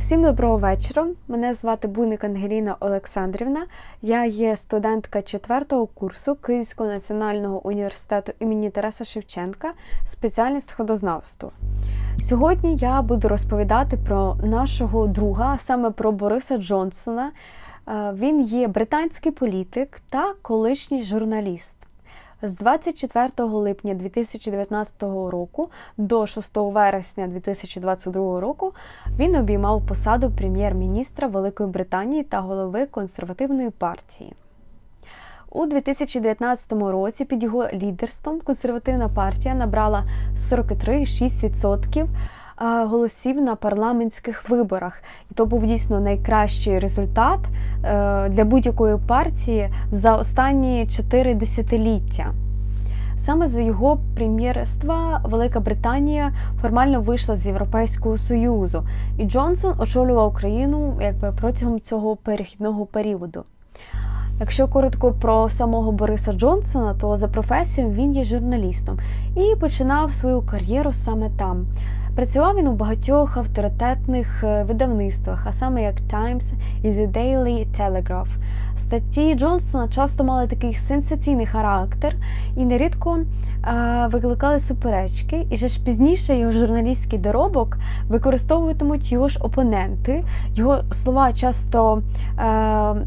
Всім доброго вечора. Мене звати Буйник Ангеліна Олександрівна. Я є студентка 4 курсу Київського національного університету імені Тараса Шевченка, спеціальність ходознавство. Сьогодні я буду розповідати про нашого друга, саме про Бориса Джонсона. Е, Він є британський політик та колишній журналіст. З 24 липня 2019 року до 6 вересня 2022 року він обіймав посаду прем'єр-міністра Великої Британії та голови консервативної партії. У 2019 році під його лідерством консервативна партія набрала 43,6% е, голосів на парламентських виборах. І то був дійсно найкращий результат е, для будь-якої партії за останні 4 десятиліття. Саме за його прем'єрства Велика Британія формально вийшла з Європейського Союзу, і Джонсон очолював Україну якби протягом цього перехідного періоду. Якщо коротко про самого Бориса Джонсона, то за професією він є журналістом і починав свою кар'єру саме там. Працював він у багатьох авторитетних е, видавництвах, а саме як Times і The Daily Telegraph. Статті Джонсона часто мали такий сенсаційний характер і нерідко е, викликали суперечки. І ж пізніше його журналістський доробок використовуватимуть його ж опоненти. Його слова часто е,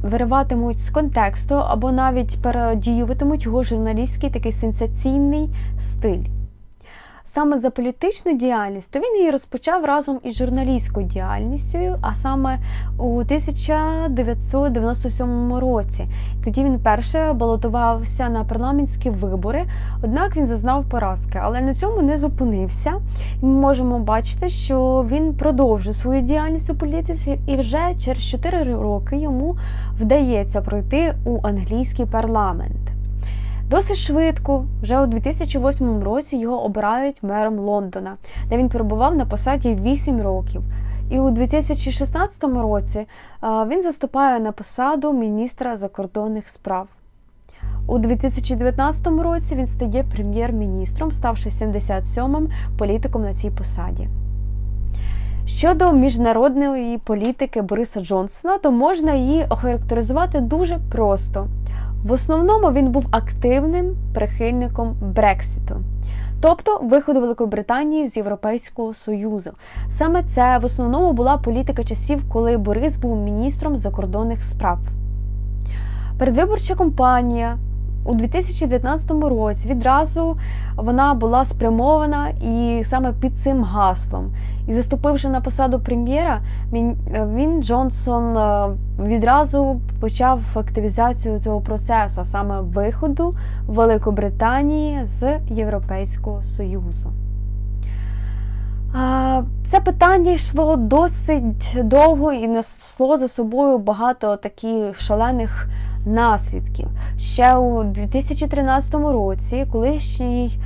вириватимуть з контексту або навіть передіюватимуть його журналістський такий сенсаційний стиль. Саме за політичну діяльність, то він її розпочав разом із журналістською діяльністю, а саме у 1997 році. Тоді він перше балотувався на парламентські вибори, однак він зазнав поразки, але на цьому не зупинився. Ми можемо бачити, що він продовжує свою діяльність у політиці, і вже через 4 роки йому вдається пройти у англійський парламент. Досить швидко, вже у 2008 році його обирають мером Лондона, де він перебував на посаді 8 років. І у 2016 році він заступає на посаду міністра закордонних справ. У 2019 році він стає прем'єр-міністром, ставши 77-м політиком на цій посаді. Щодо міжнародної політики Бориса Джонсона, то можна її охарактеризувати дуже просто. В основному він був активним прихильником Брекситу, тобто виходу Великої Британії з Європейського Союзу. Саме це в основному була політика часів, коли Борис був міністром закордонних справ. Передвиборча кампанія у 2019 році відразу вона була спрямована і саме під цим гаслом. І заступивши на посаду прем'єра, він, він Джонсон е, відразу почав активізацію цього процесу, а саме виходу Великобританії з Європейського Союзу. Це питання йшло досить довго і несло за собою багато таких шалених наслідків. Ще у 2013 році колишній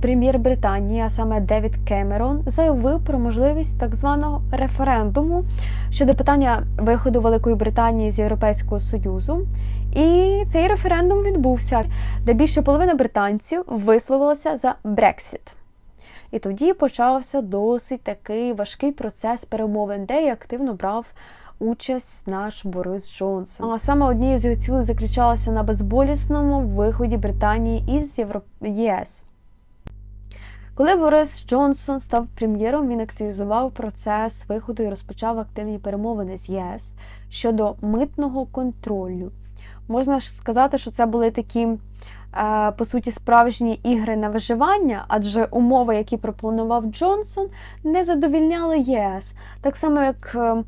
прем'єр Британії, а саме Девід Кемерон, заявив про можливість так званого референдуму щодо питання виходу Великої Британії з Європейського Союзу. І цей референдум відбувся, де більше половини британців висловилося за Брексіт. І тоді почався досить такий важкий процес перемовин, де і активно брав участь наш Борис Джонсон. А саме однією з його цілей заключалася на безболісному виході Британії із Євро... ЄС. Коли Борис Джонсон став прем'єром, він активізував процес виходу і розпочав активні перемовини з ЄС щодо митного контролю. Можна ж сказати, що це були такі по суті, справжні ігри на виживання, адже умови, які пропонував Джонсон, не задовільняли ЄС. Так само, як е,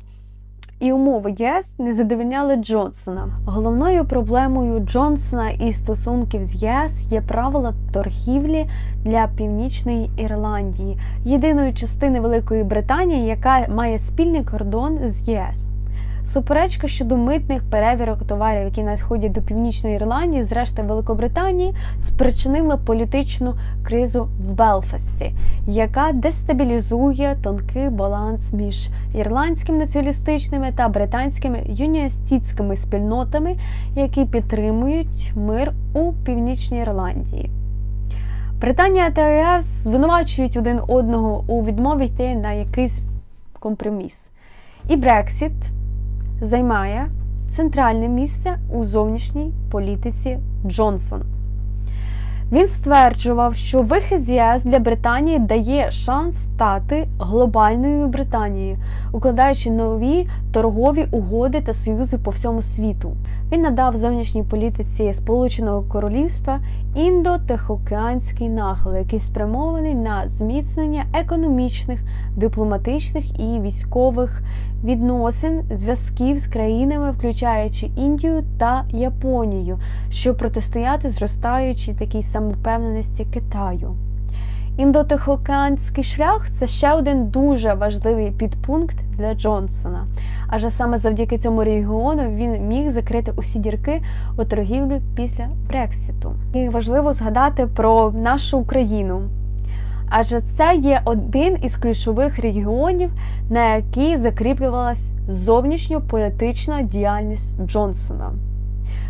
і умови ЄС не задовільняли Джонсона. Головною проблемою Джонсона і стосунків з ЄС є правила торгівлі для Північної Ірландії, єдиної частини Великої Британії, яка має спільний кордон з ЄС. Суперечка щодо митних перевірок товарів, які надходять до Північної Ірландії, зрештою Великобританії, спричинила політичну кризу в Белфасті, яка дестабілізує тонкий баланс між ірландськими націоналістичними та британськими юніастськими спільнотами, які підтримують мир у Північній Ірландії. Британія та ЄС звинувачують один одного у відмові йти на якийсь компроміс. І Брексіт займає центральне місце у зовнішній політиці Джонсон. Він стверджував, що вихід з ЄС для Британії дає шанс стати глобальною Британією, укладаючи нові торгові угоди та союзи по всьому світу. Він надав зовнішній політиці Сполученого Королівства індо-тихоокеанський нахил, який спрямований на зміцнення економічних, дипломатичних і військових відносин, зв'язків з країнами, включаючи Індію та Японію, щоб протистояти зростаючій такій самовпевненості Китаю. Індотихоокеанський шлях це ще один дуже важливий підпункт для Джонсона. Адже саме завдяки цьому регіону він міг закрити усі дірки у торгівлі після Брексіту. І важливо згадати про нашу Україну. Адже це є один із ключових регіонів, на який закріплювалась зовнішньополітична діяльність Джонсона.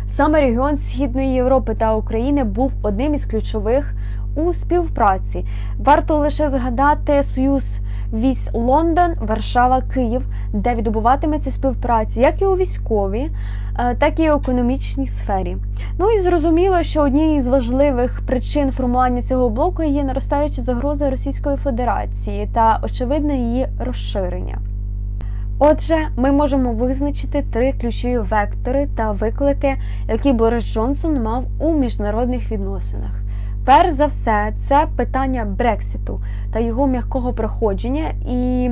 Саме регіон Східної Європи та України був одним із ключових у співпраці. Варто лише згадати союз військ Лондон, Варшава, Київ, де відбуватиметься співпраця як і у військовій, е, так і у економічній сфері. Ну і зрозуміло, що однією з важливих причин формування цього блоку є наростаюча загроза Російської Федерації та очевидне її розширення. Отже, ми можемо визначити три ключові вектори та виклики, які Борис Джонсон мав у міжнародних відносинах. Перш за все, це питання Брексіту та його м'якого проходження, і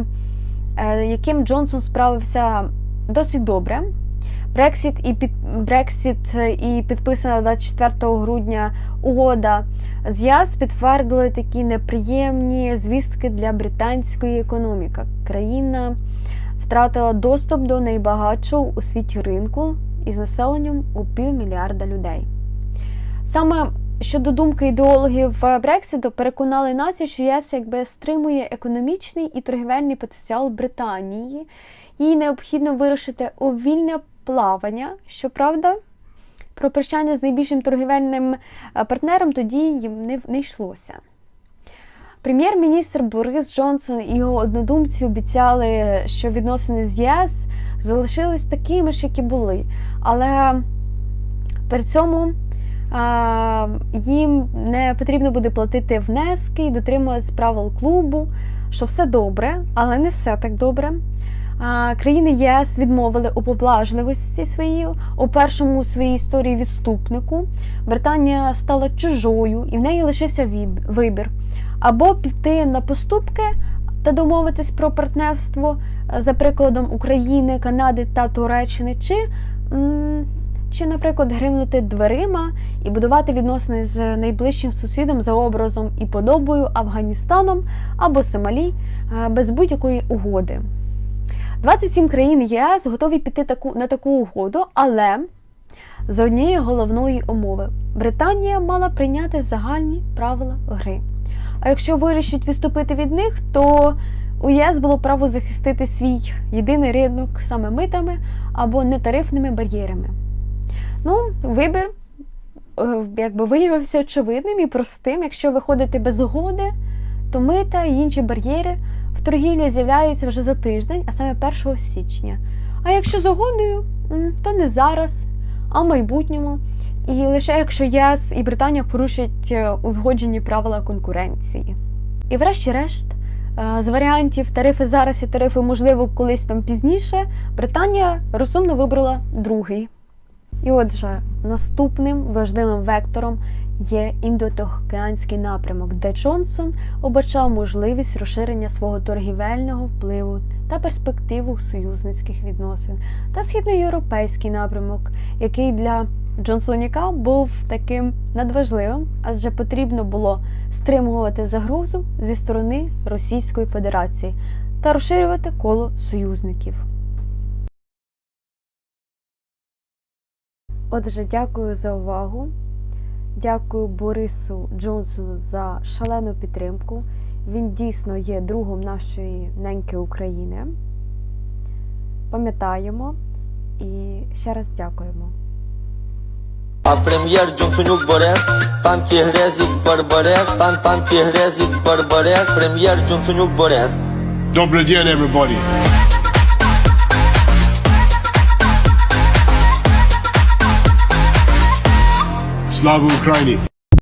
е, яким Джонсон справився досить добре. Брексіт і під Брексіт і підписана 24 грудня угода з ЯС підтвердили такі неприємні звістки для британської економіки. Країна втратила доступ до найбагатшого у світі ринку із населенням у півмільярда людей. Саме щодо думки ідеологів Брекситу, переконали нас, що ЄС якби стримує економічний і торгівельний потенціал Британії. Їй необхідно вирушити у вільне плавання. Щоправда, про прощання з найбільшим торгівельним партнером тоді їм не йшлося. Прем'єр-міністр Борис Джонсон і його однодумці обіцяли, що відносини з ЄС залишились такими ж, як і були. Але при цьому а, їм не потрібно буде платити внески і дотримуватись правил клубу, що все добре, але не все так добре. Країни ЄС відмовили у поблажливості своїй у першому у своїй історії відступнику. Британія стала чужою, і в неї лишився вибір або піти на поступки та домовитись про партнерство за прикладом України, Канади та Туреччини, чи, чи, наприклад, гримнути дверима і будувати відносини з найближчим сусідом за образом і подобою Афганістаном або Сомалі без будь-якої угоди. 27 країн ЄС готові піти таку, на таку угоду, але за однієї головної умови Британія мала прийняти загальні правила гри. А якщо вирішить відступити від них, то у ЄС було право захистити свій єдиний ринок саме митами або нетарифними бар'єрами. Ну, вибір е, якби виявився очевидним і простим. Якщо виходити без угоди, то мита і інші бар'єри в торгівлі з'являються вже за тиждень, а саме 1 січня. А якщо з угодою, то не зараз, а в майбутньому. І лише якщо ЄС і Британія порушать е, узгоджені правила конкуренції. І врешті-решт, е, з варіантів тарифи зараз і тарифи, можливо, колись там пізніше, Британія розумно вибрала другий. І отже, наступним важливим вектором є індотихоокеанський напрямок, де Джонсон обачав можливість розширення свого торгівельного впливу та перспективу союзницьких відносин, та східноєвропейський напрямок, який для Джонсоніка був таким надважливим, адже потрібно було стримувати загрозу зі сторони Російської Федерації та розширювати коло союзників. Отже, дякую за увагу. Дякую Борису Джонсону за шалену підтримку. Він дійсно є другом нашої неньки України. Пам'ятаємо і ще раз дякуємо. А прем'єр Джонсонюк Борис, пан Тігрезік Барбарес, пан пан Тігрезік Барбарес, прем'єр Джонсонюк Борис. Добрый день, everybody. Слава Україні!